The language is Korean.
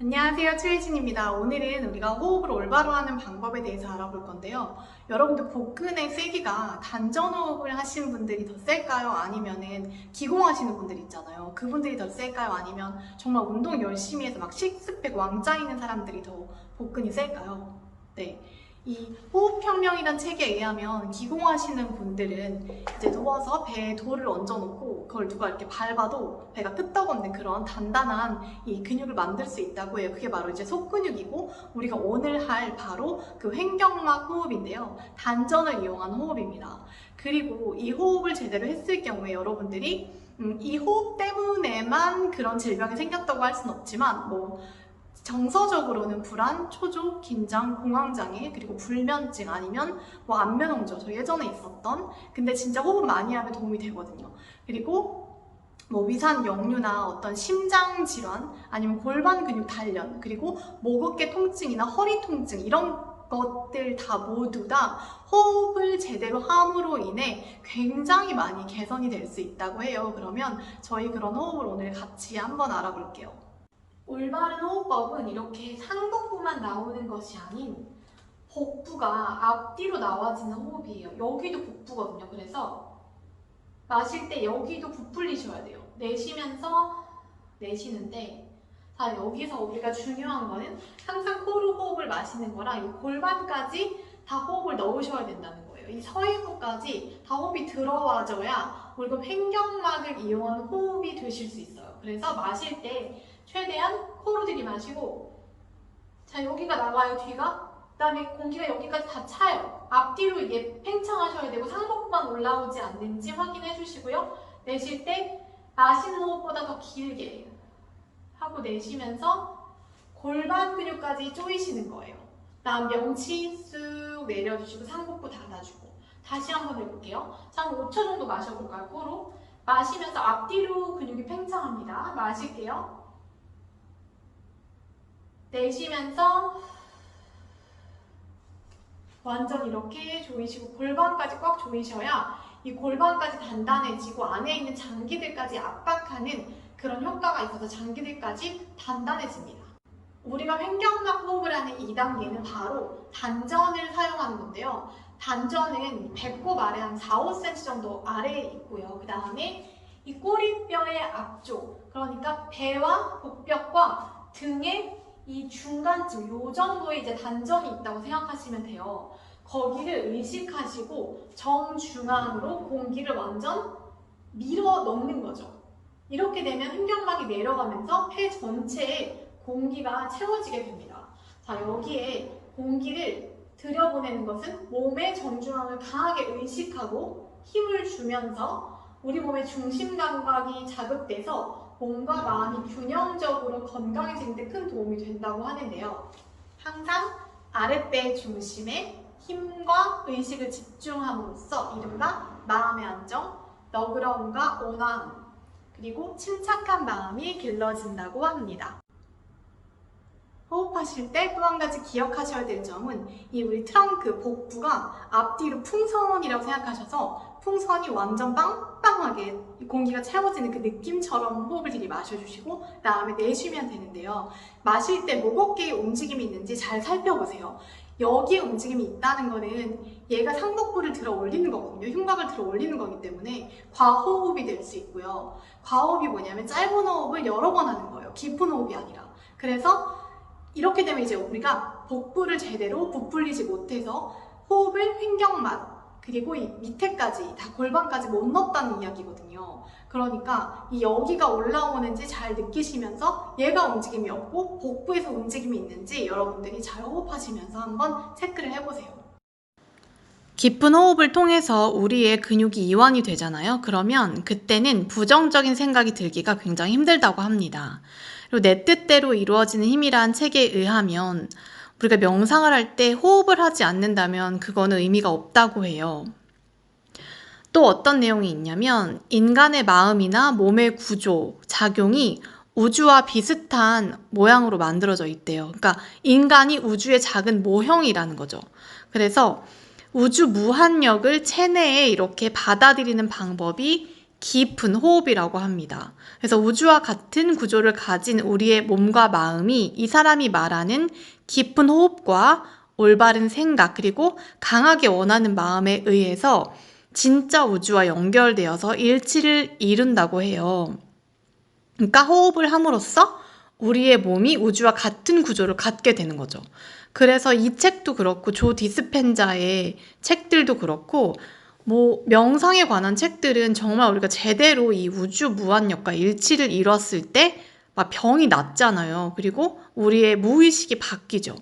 안녕하세요. 최혜진입니다. 오늘은 우리가 호흡을 올바로 하는 방법에 대해서 알아볼 건데요. 여러분들 복근의 세기가 단전호흡을 하시는 분들이 더 셀까요? 아니면 은 기공하시는 분들 있잖아요. 그분들이 더 셀까요? 아니면 정말 운동 열심히 해서 막 식스팩 왕자 있는 사람들이 더 복근이 셀까요? 네. 이 호흡혁명이란 책에 의하면 기공하시는 분들은 이제 누워서 배에 돌을 얹어놓고 그걸 누가 이렇게 밟아도 배가 끄떡없는 그런 단단한 이 근육을 만들 수 있다고 해요. 그게 바로 이제 속근육이고 우리가 오늘 할 바로 그 횡격막 호흡인데요. 단전을 이용한 호흡입니다. 그리고 이 호흡을 제대로 했을 경우에 여러분들이 음, 이 호흡 때문에만 그런 질병이 생겼다고 할 수는 없지만 뭐 정서적으로는 불안, 초조, 긴장, 공황장애, 그리고 불면증 아니면 뭐 안면홍조 저 예전에 있었던 근데 진짜 호흡 많이 하면 도움이 되거든요. 그리고 뭐 위산 역류나 어떤 심장 질환 아니면 골반 근육 단련 그리고 목 어깨 통증이나 허리 통증 이런 것들 다 모두 다 호흡을 제대로 함으로 인해 굉장히 많이 개선이 될 수 있다고 해요. 그러면 저희 그런 호흡을 오늘 같이 한번 알아볼게요. 올바른 호흡법은 이렇게 상복부만 나오는 것이 아닌 복부가 앞뒤로 나와지는 호흡이에요. 여기도 복부거든요. 그래서 마실 때 여기도 부풀리셔야 돼요. 내쉬면서 내쉬는데 자 여기서 우리가 중요한 거는 항상 코로 호흡을 마시는 거랑 이 골반까지 다 호흡을 넣으셔야 된다는 거예요. 이 서해부까지 다 호흡이 들어와줘야 우리가 횡격막을 이용한 호흡이 되실 수 있어요. 그래서 마실 때 최대한 코로 들이마시고 자 여기가 나가요 뒤가. 그 다음에 공기가 여기까지 다 차요. 앞뒤로 이게 팽창하셔야 되고 상복부만 올라오지 않는지 확인해 주시고요. 내쉴 때 마시는 호흡보다 더 길게 하고 내쉬면서 골반 근육까지 조이시는 거예요. 다음 명치 쑥 내려주시고 상복부 닫아주고. 다시 한번 해볼게요. 자, 한 5초 정도 마셔볼까요? 코로? 마시면서 앞뒤로 근육이 팽창합니다. 마실게요 내쉬면서 완전 이렇게 조이시고 골반까지 꽉 조이셔야 이 골반까지 단단해지고 안에 있는 장기들까지 압박하는 그런 효과가 있어서 장기들까지 단단해집니다. 우리가 횡격막 호흡을 하는 2단계는 바로 단전을 사용하는 건데요. 단전은 배꼽 아래 한 4, 5cm 정도 아래에 있고요. 그 다음에 이 꼬리뼈의 앞쪽, 그러니까 배와 복벽과 등의 이 중간쯤 요 정도에 이제 단점이 있다고 생각하시면 돼요. 거기를 의식하시고 정중앙으로 공기를 완전 밀어 넣는 거죠. 이렇게 되면 횡격막이 내려가면서 폐 전체에 공기가 채워지게 됩니다. 자, 여기에 공기를 들여보내는 것은 몸의 정중앙을 강하게 의식하고 힘을 주면서 우리 몸의 중심 감각이 자극돼서 몸과 마음이 균형적으로 건강해지는 데 큰 도움이 된다고 하는데요. 항상 아랫배 중심에 힘과 의식을 집중함으로써 이른바 마음의 안정, 너그러움과 온화함, 그리고 침착한 마음이 길러진다고 합니다. 호흡하실 때 또 한 가지 기억하셔야 될 점은 이 우리 트렁크 복부가 앞뒤로 풍선이라고 생각하셔서 풍선이 완전 빵빵하게 공기가 채워지는 그 느낌처럼 호흡을 들이 마셔주시고 다음에 내쉬면 되는데요. 마실 때 목 어깨에 움직임이 있는지 잘 살펴보세요. 여기에 움직임이 있다는 거는 얘가 상복부를 들어 올리는 거거든요. 흉곽을 들어 올리는 거기 때문에 과호흡이 될 수 있고요. 과호흡이 뭐냐면 짧은 호흡을 여러 번 하는 거예요. 깊은 호흡이 아니라. 그래서 이렇게 되면 이제 우리가 복부를 제대로 부풀리지 못해서 호흡을 횡격막 그리고 이 밑에까지 다 골반까지 못 넣었다는 이야기거든요. 그러니까 이 여기가 올라오는지 잘 느끼시면서 얘가 움직임이 없고 복부에서 움직임이 있는지 여러분들이 잘 호흡하시면서 한번 체크를 해보세요. 깊은 호흡을 통해서 우리의 근육이 이완이 되잖아요. 그러면 그때는 부정적인 생각이 들기가 굉장히 힘들다고 합니다. 그리고 내 뜻대로 이루어지는 힘이란 책에 의하면 우리가 명상을 할 때 호흡을 하지 않는다면 그거는 의미가 없다고 해요. 또 어떤 내용이 있냐면 인간의 마음이나 몸의 구조, 작용이 우주와 비슷한 모양으로 만들어져 있대요. 그러니까 인간이 우주의 작은 모형이라는 거죠. 그래서 우주 무한력을 체내에 이렇게 받아들이는 방법이 깊은 호흡이라고 합니다. 그래서 우주와 같은 구조를 가진 우리의 몸과 마음이 이 사람이 말하는 깊은 호흡과 올바른 생각 그리고 강하게 원하는 마음에 의해서 진짜 우주와 연결되어서 일치를 이룬다고 해요. 그러니까 호흡을 함으로써 우리의 몸이 우주와 같은 구조를 갖게 되는 거죠. 그래서 이 책도 그렇고 조 디스펜자의 책들도 그렇고 뭐 명상에 관한 책들은 정말 우리가 제대로 이 우주 무한력과 일치를 이뤘을 때 막 병이 낫잖아요. 그리고 우리의 무의식이 바뀌죠.